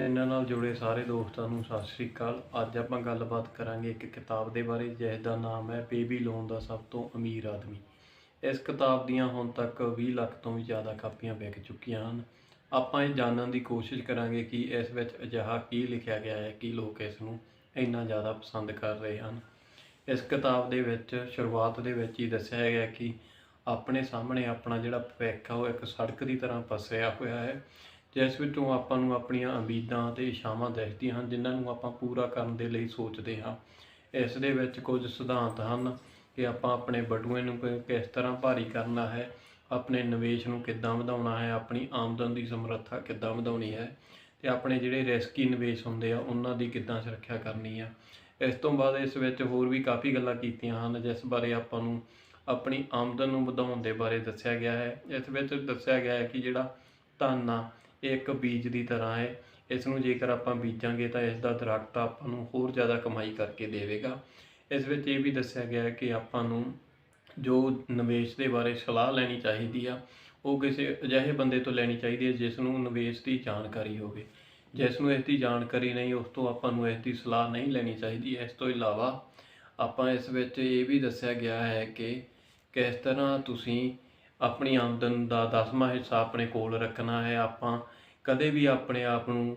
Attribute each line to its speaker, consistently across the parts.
Speaker 1: ਇਹਨਾਂ ਨਾਲ ਜੁੜੇ ਸਾਰੇ ਦੋਸਤਾਂ ਨੂੰ ਸਤਿ ਸ੍ਰੀ ਅਕਾਲ। ਅੱਜ ਆਪਾਂ ਗੱਲਬਾਤ ਕਰਾਂਗੇ ਇੱਕ ਕਿਤਾਬ ਦੇ ਬਾਰੇ ਜਿਸ ਦਾ ਨਾਮ ਹੈ ਬੇਬੀ ਲੋਨ ਦਾ ਸਭ ਤੋਂ ਅਮੀਰ ਆਦਮੀ। ਇਸ ਕਿਤਾਬ ਦੀਆਂ ਹੁਣ ਤੱਕ 20 ਲੱਖ ਤੋਂ ਵੀ ਜ਼ਿਆਦਾ ਕਾਪੀਆਂ ਵਿਕ ਚੁੱਕੀਆਂ ਹਨ। ਆਪਾਂ ਇਹ ਜਾਣਨ ਦੀ ਕੋਸ਼ਿਸ਼ ਕਰਾਂਗੇ ਕਿ ਇਸ ਵਿੱਚ ਅਜਿਹਾ ਕੀ ਲਿਖਿਆ ਗਿਆ ਹੈ ਕਿ ਲੋਕ ਇਸ ਨੂੰ ਇੰਨਾ ਜ਼ਿਆਦਾ ਪਸੰਦ ਕਰ ਰਹੇ ਹਨ। ਇਸ ਕਿਤਾਬ ਦੇ ਵਿੱਚ, ਸ਼ੁਰੂਆਤ ਦੇ ਵਿੱਚ ਹੀ ਦੱਸਿਆ ਗਿਆ ਕਿ ਆਪਣੇ ਸਾਹਮਣੇ ਆਪਣਾ ਜਿਹੜਾ ਭਵਿੱਖ ਆ, ਉਹ ਇੱਕ ਸੜਕ ਦੀ ਤਰ੍ਹਾਂ ਪਸਿਆ ਹੋਇਆ ਹੈ। ਜਿਸ ਵਿੱਚੋਂ ਆਪਾਂ ਨੂੰ ਆਪਣੀਆਂ ਉਮੀਦਾਂ ਤੇ ਇਛਾਵਾਂ ਦਿਖਦੀਆਂ ਹਨ, ਜਿਨ੍ਹਾਂ ਨੂੰ ਆਪਾਂ ਪੂਰਾ ਕਰਨ ਦੇ ਲਈ ਸੋਚਦੇ ਹਾਂ। ਇਸ ਦੇ ਵਿੱਚ ਕੁਝ ਸਿਧਾਂਤ ਹਨ ਕਿ ਆਪਾਂ ਆਪਣੇ ਬਟੂਏ ਨੂੰ ਕਿਸ ਤਰ੍ਹਾਂ ਭਾਰੀ ਕਰਨਾ ਹੈ, ਆਪਣੇ ਨਿਵੇਸ਼ ਨੂੰ ਕਿੱਦਾਂ ਵਧਾਉਣਾ ਹੈ, ਆਪਣੀ ਆਮਦਨ ਦੀ ਸਮਰੱਥਾ ਕਿੱਦਾਂ ਵਧਾਉਣੀ ਹੈ ਤੇ ਆਪਣੇ ਜਿਹੜੇ ਰਿਸਕੀ ਨਿਵੇਸ਼ ਹੁੰਦੇ ਆ, ਉਹਨਾਂ ਦੀ ਕਿੱਦਾਂ ਸੁਰੱਖਿਆ ਕਰਨੀ ਆ। ਇਸ ਤੋਂ ਬਾਅਦ ਇਸ ਵਿੱਚ ਹੋਰ ਵੀ ਕਾਫੀ ਗੱਲਾਂ ਕੀਤੀਆਂ ਹਨ, ਜਿਸ ਬਾਰੇ ਆਪਾਂ ਨੂੰ ਆਪਣੀ ਆਮਦਨ ਨੂੰ ਵਧਾਉਣ ਦੇ ਬਾਰੇ ਦੱਸਿਆ ਗਿਆ ਹੈ। ਇਸ ਵਿੱਚ ਦੱਸਿਆ ਗਿਆ ਹੈ ਕਿ ਜਿਹੜਾ ਧਨ ਆ ਇੱਕ ਬੀਜ ਦੀ ਤਰ੍ਹਾਂ ਹੈ। ਇਸ ਨੂੰ ਜੇਕਰ ਆਪਾਂ ਬੀਜਾਂਗੇ ਤਾਂ ਇਸ ਦਾ ਦਰਖਤ ਆਪਾਂ ਨੂੰ ਹੋਰ ਜ਼ਿਆਦਾ ਕਮਾਈ ਕਰਕੇ ਦੇਵੇਗਾ। ਇਸ ਵਿੱਚ ਇਹ ਵੀ ਦੱਸਿਆ ਗਿਆ ਹੈ ਕਿ ਆਪਾਂ ਨੂੰ ਜੋ ਨਿਵੇਸ਼ ਦੇ ਬਾਰੇ ਸਲਾਹ ਲੈਣੀ ਚਾਹੀਦੀ ਆ, ਉਹ ਕਿਸੇ ਅਜਿਹੇ ਬੰਦੇ ਤੋਂ ਲੈਣੀ ਚਾਹੀਦੀ ਹੈ ਜਿਸ ਨੂੰ ਨਿਵੇਸ਼ ਦੀ ਜਾਣਕਾਰੀ ਹੋਵੇ। ਜਿਸ ਨੂੰ ਇਸ ਦੀ ਜਾਣਕਾਰੀ ਨਹੀਂ, ਉਸ ਤੋਂ ਆਪਾਂ ਨੂੰ ਇਸ ਦੀ ਸਲਾਹ ਨਹੀਂ ਲੈਣੀ ਚਾਹੀਦੀ। ਇਸ ਤੋਂ ਇਲਾਵਾ ਆਪਾਂ ਇਸ ਵਿੱਚ ਇਹ ਵੀ ਦੱਸਿਆ ਗਿਆ ਹੈ ਕਿ ਕਿਸ ਤਰ੍ਹਾਂ ਤੁਸੀਂ ਆਪਣੀ ਆਮਦਨ ਦਾ ਦਸਵਾਂ ਹਿੱਸਾ ਆਪਣੇ ਕੋਲ ਰੱਖਣਾ ਹੈ। ਆਪਾਂ ਕਦੇ ਵੀ ਆਪਣੇ ਆਪ ਨੂੰ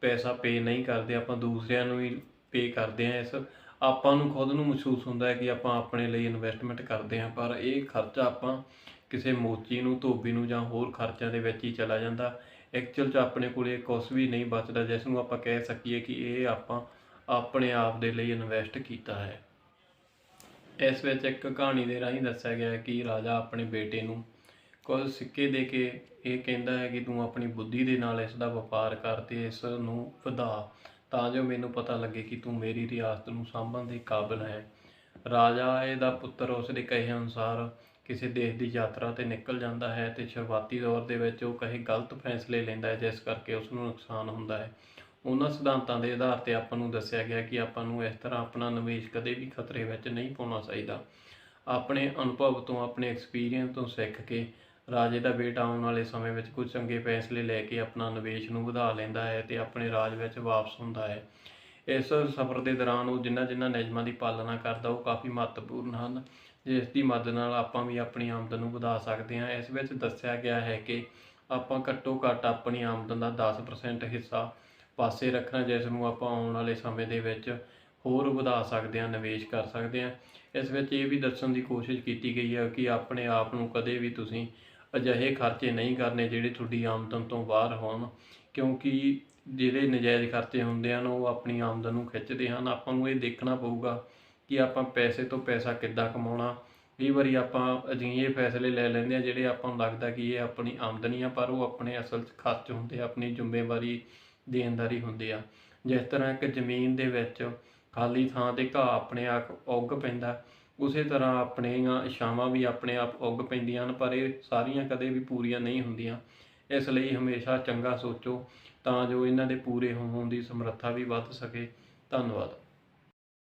Speaker 1: ਪੈਸਾ ਪੇ ਨਹੀਂ ਕਰਦੇ, ਆਪਾਂ ਦੂਸਰਿਆਂ ਨੂੰ ਹੀ ਪੇ ਕਰਦੇ ਹਾਂ। ਇਸ ਆਪਾਂ ਨੂੰ ਖੁਦ ਨੂੰ ਮਹਿਸੂਸ ਹੁੰਦਾ ਹੈ ਕਿ ਆਪਾਂ ਆਪਣੇ ਲਈ ਇਨਵੈਸਟਮੈਂਟ ਕਰਦੇ ਹਾਂ, ਪਰ ਇਹ ਖਰਚਾ ਆਪਾਂ ਕਿਸੇ ਮੋਚੀ ਨੂੰ, ਧੋਬੀ ਨੂੰ ਜਾਂ ਹੋਰ ਖਰਚਿਆਂ ਦੇ ਵਿੱਚ ਹੀ ਚਲਾ ਜਾਂਦਾ। ਐਕਚੁਅਲ 'ਚ ਆਪਣੇ ਕੋਲੇ ਕੁਝ ਵੀ ਨਹੀਂ ਬਚਦਾ, ਜਿਸ ਨੂੰ ਆਪਾਂ ਕਹਿ ਸਕੀਏ ਕਿ ਇਹ ਆਪਾਂ ਆਪਣੇ ਆਪ ਦੇ ਲਈ ਇਨਵੈਸਟ ਕੀਤਾ ਹੈ। ਇਸ ਵਿੱਚ ਇੱਕ ਕਹਾਣੀ ਦੇ ਰਾਹੀਂ ਦੱਸਿਆ ਗਿਆ ਹੈ ਕਿ ਰਾਜਾ ਆਪਣੇ ਬੇਟੇ ਨੂੰ ਕੁਝ ਸਿੱਕੇ ਦੇ ਕੇ ਇਹ ਕਹਿੰਦਾ ਹੈ ਕਿ ਤੂੰ ਆਪਣੀ ਬੁੱਧੀ ਦੇ ਨਾਲ ਇਸ ਦਾ ਵਪਾਰ ਕਰ ਤੇ ਇਸ ਨੂੰ ਵਧਾ ਤਾਂ ਜੋ ਮੈਨੂੰ ਪਤਾ ਲੱਗੇ ਕਿ ਤੂੰ ਮੇਰੀ ਰਿਆਸਤ ਨੂੰ ਸਾਂਭਣ ਦੇ ਕਾਬਿਲ ਹੈ। ਰਾਜਾ ਇਹਦਾ ਪੁੱਤਰ ਉਸ ਦੇ ਕਹੇ ਅਨੁਸਾਰ ਕਿਸੇ ਦੇਸ਼ ਦੀ ਯਾਤਰਾ ਤੇ ਨਿਕਲ ਜਾਂਦਾ ਹੈ ਤੇ ਸ਼ੁਰੂਆਤੀ ਦੌਰ ਦੇ ਵਿੱਚ ਉਹ ਕਹੇ ਗਲਤ ਫੈਸਲੇ ਲੈਂਦਾ ਹੈ, ਜਿਸ ਕਰਕੇ ਉਸ ਨੂੰ ਨੁਕਸਾਨ ਹੁੰਦਾ ਹੈ। ਉਹਨਾਂ ਸਿਧਾਂਤਾਂ ਦੇ ਆਧਾਰ ਤੇ ਆਪਾਂ ਨੂੰ ਦੱਸਿਆ ਗਿਆ ਕਿ ਆਪਾਂ ਨੂੰ ਇਸ ਤਰ੍ਹਾਂ ਆਪਣਾ ਨਿਵੇਸ਼ ਕਦੇ ਵੀ ਖਤਰੇ ਵਿੱਚ ਨਹੀਂ ਪਾਉਣਾ ਚਾਹੀਦਾ। ਆਪਣੇ ਅਨੁਭਵ ਤੋਂ, ਆਪਣੇ ਐਕਸਪੀਰੀਅੰਸ ਤੋਂ ਸਿੱਖ ਕੇ ਰਾਜੇ ਦਾ ਬੇਟਾ ਆਉਣ ਵਾਲੇ ਸਮੇਂ ਵਿੱਚ ਕੁਝ ਚੰਗੇ ਫੈਸਲੇ ਲੈ ਕੇ ਆਪਣਾ ਨਿਵੇਸ਼ ਨੂੰ ਵਧਾ ਲੈਂਦਾ ਹੈ ਤੇ ਆਪਣੇ ਰਾਜ ਵਿੱਚ ਵਾਪਸ ਹੁੰਦਾ ਹੈ। ਇਸ ਸਫ਼ਰ ਦੇ ਦੌਰਾਨ ਉਹ ਜਿਨ੍ਹਾਂ ਜਿਨ੍ਹਾਂ ਨਿਯਮਾਂ ਦੀ ਪਾਲਣਾ ਕਰਦਾ, ਉਹ ਕਾਫੀ ਮਹੱਤਵਪੂਰਨ ਹਨ। ਜਿਸ ਦੀ ਮਦਦ ਨਾਲ ਆਪਾਂ ਵੀ ਆਪਣੀ ਆਮਦਨ ਨੂੰ ਵਧਾ ਸਕਦੇ ਹਾਂ। ਇਸ ਵਿੱਚ ਦੱਸਿਆ ਗਿਆ ਹੈ ਕਿ ਆਪਾਂ ਘੱਟੋ ਘੱਟ ਆਪਣੀ ਆਮਦਨ ਦਾ 10% ਹਿੱਸਾ ਪਾਸੇ ਰੱਖਣਾ ਜਿਸ ਨੂੰ ਆਪਾਂ ਆਉਣ ਵਾਲੇ ਸਮੇਂ ਦੇ ਵਿੱਚ ਹੋਰ ਵਧਾ ਸਕਦੇ ਹਾਂ, ਨਿਵੇਸ਼ ਕਰ ਸਕਦੇ ਹਾਂ। ਇਸ ਵਿੱਚ ਇਹ ਵੀ ਦੱਸਣ ਦੀ ਕੋਸ਼ਿਸ਼ ਕੀਤੀ ਗਈ ਹੈ ਕਿ ਆਪਣੇ ਆਪ ਨੂੰ ਕਦੇ ਵੀ ਤੁਸੀਂ ਅਜਿਹੇ ਖਰਚੇ ਨਹੀਂ ਕਰਨੇ ਜਿਹੜੇ ਤੁਹਾਡੀ ਆਮਦਨ ਤੋਂ ਬਾਹਰ ਹੋਣ, ਕਿਉਂਕਿ ਜਿਹੜੇ ਨਜਾਇਜ਼ ਖਰਚੇ ਹੁੰਦੇ ਹਨ, ਉਹ ਆਪਣੀ ਆਮਦਨ ਨੂੰ ਖਿੱਚਦੇ ਹਨ। ਆਪਾਂ ਨੂੰ ਇਹ ਦੇਖਣਾ ਪਊਗਾ ਕਿ ਆਪਾਂ ਪੈਸੇ ਤੋਂ ਪੈਸਾ ਕਿੱਦਾਂ ਕਮਾਉਣਾ। ਕਈ ਵਾਰੀ ਆਪਾਂ ਅਜਿਹੇ ਫੈਸਲੇ ਲੈ ਲੈਂਦੇ ਆ ਜਿਹੜੇ ਆਪਾਂ ਨੂੰ ਲੱਗਦਾ ਕਿ ਇਹ ਆਪਣੀ ਆਮਦਨੀ ਆ, ਪਰ ਉਹ ਆਪਣੇ ਅਸਲ 'ਚ ਖਰਚ ਹੁੰਦੇ ਆ, ਆਪਣੀ ਜ਼ਿੰਮੇਵਾਰੀ ਦੇਣਦਾਰੀ ਹੁੰਦੀ ਆ। ਜਿਸ ਤਰ੍ਹਾਂ ਇੱਕ ਜ਼ਮੀਨ ਦੇ ਵਿੱਚ ਖਾਲੀ ਥਾਂ ਤੇ ਘਾਹ ਆਪਣੇ ਆਪ ਉੱਗ ਪੈਂਦਾ, ਉਸੇ ਤਰ੍ਹਾਂ ਆਪਣੀਆਂ ਇਛਾਵਾਂ ਵੀ ਆਪਣੇ ਆਪ ਉੱਗ ਪੈਂਦੀਆਂ ਹਨ, ਪਰ ਇਹ ਸਾਰੀਆਂ ਕਦੇ ਵੀ ਪੂਰੀਆਂ ਨਹੀਂ ਹੁੰਦੀਆਂ। ਇਸ ਲਈ ਹਮੇਸ਼ਾ ਚੰਗਾ ਸੋਚੋ ਤਾਂ ਜੋ ਇਹਨਾਂ ਦੇ ਪੂਰੇ ਹੋਣ ਦੀ ਸਮਰੱਥਾ ਵੀ ਵੱਧ ਸਕੇ। ਧੰਨਵਾਦ।